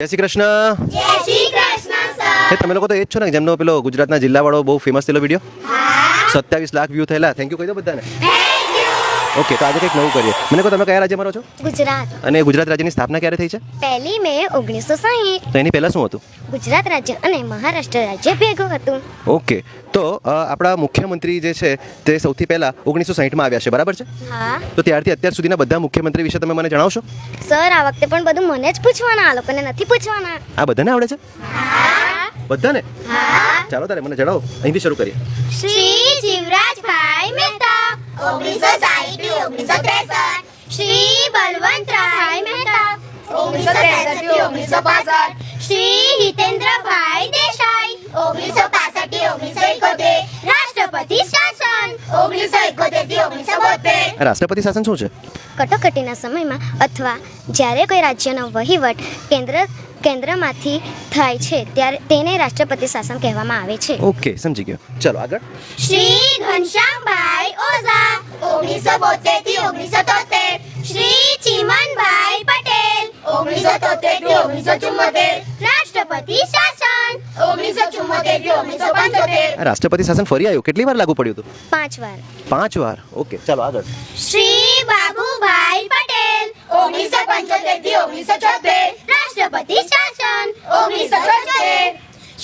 જય શ્રી કૃષ્ણ. જય શ્રી કૃષ્ણ સર. તમે લોકો તો એ જ છો ને જેમનો પેલો ગુજરાતના જિલ્લાવાળો બહુ ફેમસ થયેલો વીડિયો સત્યાવીસ લાખ વ્યૂ થયેલા. થેન્ક યુ કહી દો બધાને. ઓકે તો આજે કંઈક નવું કરીએ. મને કહો તમે કયા રાજ્યમાં રહો છો? ગુજરાત. અને ગુજરાત રાજ્યની સ્થાપના ક્યારે થઈ છે? પહેલી મે ઓગણીસો સાહીઠ. તો એની પહેલાં શું હતું? ગુજરાત રાજ્ય અને મહારાષ્ટ્ર રાજ્ય ભેગું હતું. ઓકે તો આપણા મુખ્યમંત્રી જે છે તે સૌથી પહેલાં ઓગણીસો સાહીઠમાં આવ્યા છે બરાબર છે? હા. તો ત્યારથી અત્યાર સુધીના બધા મુખ્યમંત્રી વિશે તમે મને જણાવશો? સર આ વખતે પણ બધું મને જ પૂછવાના આ લોકોને નથી પૂછવાના. આ બધાને આવડે છે? બધાને? ચાલો તારે મને જણાવો અહીંથી શરૂ કરીએ. શ્રી ઓગણીસો સાહીઠ ઓગણીસો ત્રેસઠ શ્રી બલવંતરાય મહેતા ઓગણીસો ત્રેસઠ ઓગણીસો પાસઠ શ્રી હિતેન્દ્રભાઈ રાષ્ટ્રપતિ શાસન શું છે? કટોકટીના સમયમાં અથવા જ્યારે કોઈ રાજ્યનો વહીવટ કેન્દ્ર કેન્દ્રમાંથી થાય છે ત્યારે તેને રાષ્ટ્રપતિ શાસન કહેવામાં આવે છે. ઓકે સમજી ગયો. ચલો આગળ. શ્રી ઘનશ્યામભાઈ ઓઝા ઓગણીસો બોતેરથી ઓગણીસો તોતેર. શ્રી ચીમનભાઈ પટેલ ઓગણીસો તોતેરથી ઓગણીસો રાષ્ટ્રપતિ શાસન ફરી આવ્યું? કેટલી વાર લાગુ પડ્યું હતું? પાંચ વાર. પાંચ વાર? ઓકે ચાલો આગળ. શ્રી બાબુભાઈ પટેલ ઓગણીસો પંચોતેરથી ઓગણીસો છોતેર. રાષ્ટ્રપતિ શાસન ઓગણીસો છોતેર.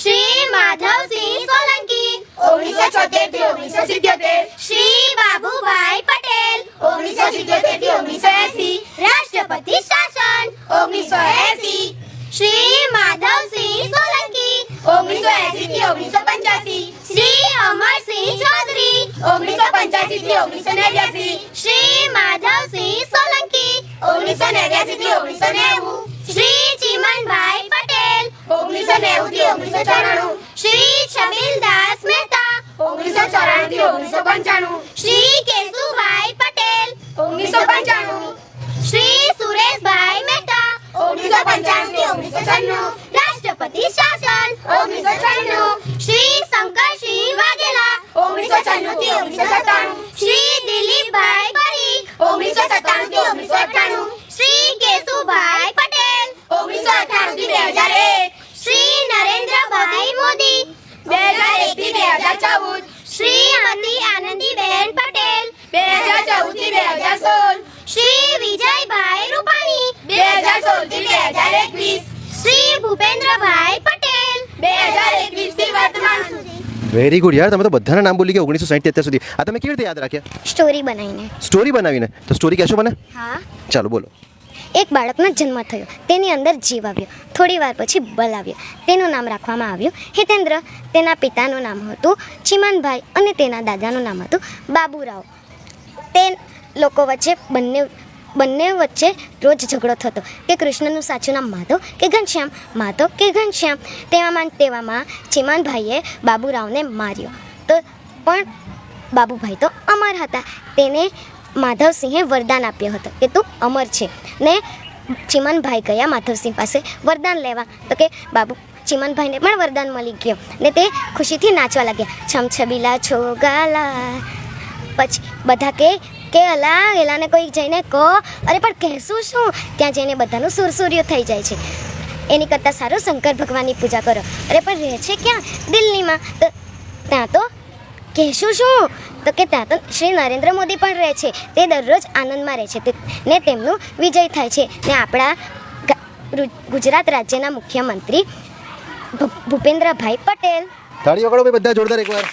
શ્રી માધવસિંહ સોલંકી ઓગણીસો છોતેરથી ઓગણીસો સિત્યોતેર. શ્રી બાબુભાઈ પટેલ ઓગણીસો સિત્યોતેરથી ઓગણીસો ઓગણીસો પંચ્યાસી થી ઓગણીસો નેવ્યાસી. શ્રી માધવસિંહ સોલંકી. ઓગણીસો નેવ્યાસી થી ઓગણીસો નેવું. શ્રી ચીમનભાઈ પટેલ. ઓગણીસો નેવું થી ઓગણીસો ચોરાણું. શ્રી છબીલદાસ મહેતા. ઓગણીસો ચોરાણું થી ઓગણીસો પંચાણું. શ્રી કેશુભાઈ પટેલ. ઓગણીસો પંચાણું. શ્રી સુરેશભાઈ મહેતા. ઓગણીસો પંચાણું થી ઓગણીસો છન્નું. રાષ્ટ્રપતિ શાસન. ઓગણીસો છન્નું. શ્રી શંકરસિંહ વાઘેલા. ઓગણીસો છન્નું થી ઓગણીસો સત્તાણું. શ્રી દિલીપભાઈ પરીખ. ઓગણીસો સત્તાણું થી ઓગણીસો અઠ્ઠાણું શ્રી કેશુભાઈ પટેલ. ઓગણીસો અઠ્ઠાણું થી બે હજાર એક. શ્રી નરેન્દ્રભાઈ મોદી. બે હજાર એક થી બે હજાર ચૌદ. શ્રીમતી આનંદીબેન પટેલ. બે હજાર ચૌદથી બે હજાર સોળ. શ્રી વિજયભાઈ રૂપાણી. બે હજાર સોળથી બે હજાર એકવીસ. શ્રી ભૂપેન્દ્રભાઈ પટેલ. બે હજાર એકવીસથી વર્તમાન સુધી વેરી ગુડ યાર તમે તો બધાના નામ બોલી ગયા ઓગણીસો સાઠ અત્યાર સુધી. આ તમે કેવી રીતે યાદ રાખ્યા? સ્ટોરી બનાવીને. સ્ટોરી બનાવીને. તો સ્ટોરી કહેશો મને? હા. ચાલો બોલો. એક બાળકનો જન્મ થયો. તેની અંદર જીવ આવ્યો. થોડી વાર પછી બલ આવ્યો. તેનું નામ રાખવામાં આવ્યું હિતેન્દ્ર. તેના પિતાનું નામ હતું ચીમાનભાઈ અને તેના દાદાનું નામ હતું બાબુરાવ. તે લોકો વચ્ચે બંને બંને વચ્ચે રોજ ઝઘડો થતો. કે કૃષ્ણનું સાચું નામ માધવ કે ઘનશ્યામ માધવ કે ઘનશ્યામ. તેવામાં તેવામાં ચીમાનભાઈએ બાબુરાવને માર્યો. તો પણ બાબુભાઈ તો અમર હતા. તેને માધવસિંહે વરદાન આપ્યો હતો કે તું અમર છે. ને ચીમનભાઈ ગયા માધવસિંહ પાસે વરદાન લેવા. તો કે બાબુ, ચીમનભાઈને પણ વરદાન મળી ગયો. ને તે ખુશીથી નાચવા લાગ્યા. છમછબીલા છો ગાલા પછી બધા કે કે અલા, એલાને કોઈ જઈને કહો. અરે, પણ કહેશું શું? ત્યાં જઈને બધાનું સુરસુર્યું થઈ જાય છે. એની કરતાં સારું શંકર ભગવાનની પૂજા કરો. અરે, પણ રહે છે ક્યાં? દિલ્હીમાં. તો ત્યાં તો કહેશું શું? તો કે ત્યાં તો શ્રી નરેન્દ્ર મોદી પણ રહે છે. તે દરરોજ આનંદમાં રહે છે. ને તેમનું વિજય થાય છે. ને આપણા ગુજરાત રાજ્યના મુખ્યમંત્રી ભૂપેન્દ્રભાઈ પટેલ. તાળી વગાડો બધા જોરદાર એકવાર.